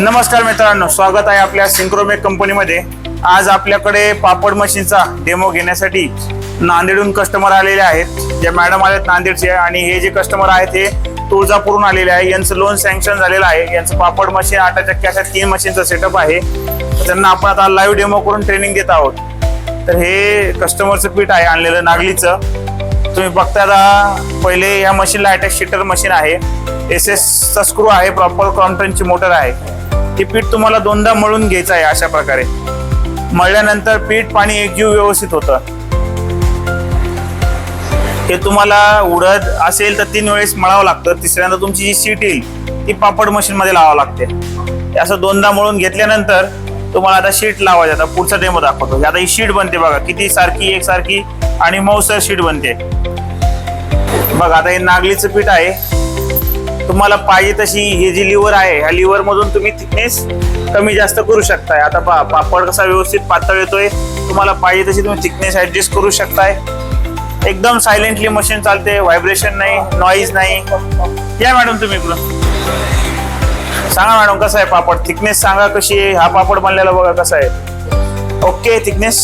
नमस्कार मित्रांनो स्वागत आहे आपल्या सिंक्रोमेक कंपनीमध्ये. आज आपल्याकडे पापड मशीनचा डेमो घेण्यासाठी नांदेडहून कस्टमर आलेले आहेत. जे मॅडम आहेत नांदेडचे आणि हे जे कस्टमर आहेत हे तुळजापूरहून आलेले आहे. यांचं लोन सँक्शन झालेलं आहे. यांचं पापड मशीन आठ टक्के अशा तीन मशीनचा सेटअप आहे. त्यांना आपण आता लाईव्ह डेमो करून ट्रेनिंग देत आहोत. तर हे कस्टमरचं पीठ आहे आणलेलं नागलीचं. तुम्ही बघता आता पहिले या मशीनला अटॅच शीटर मशीन आहे. एस एसचा स्क्रू आहे प्रॉपर क्रॉम्प्टनची मोटर आहे. हे पीठ तुम्हाला दोनदा मळून घ्यायचं आहे अशा प्रकारे. मळल्यानंतर पीठ पाणी एकजीव व्यवस्थित होतं. हे तुम्हाला उडद असेल तर तीन वेळेस मळावं लागतं. तिसऱ्यांदा तुमची जी सीट येईल ती पापड मशीनमध्ये लावावं लागते. असं दोनदा मळून घेतल्यानंतर तुम्हाला आता शीट लावायचं आता पुढचा डेमो दाखवतो. आता ही शीट बनते बघा. किती सारखी एकसारखी आणि मऊसर शीट बनते. बघा आता हे नागलीचं पीठ आहे. तुम्हाला पाहिजे तशी हे जी लिव्हर आहे ह्या लिव्हर मधून तुम्ही थिकनेस कमी जास्त करू शकताय. आता पा पापड कसा व्यवस्थित पातळ येतोय. तुम्हाला पाहिजे तशी तुम्ही थिकनेस ऍडजस्ट करू शकताय. एकदम सायलेंटली मशीन चालते व्हायब्रेशन नाही नॉईज नाही. या मॅडम तुम्ही इकडं सांगा मॅडम कसं आहे पापड? थिकनेस सांगा कशी आहे? हा पापड बनलेला बघा कसा आहे. Okay thickness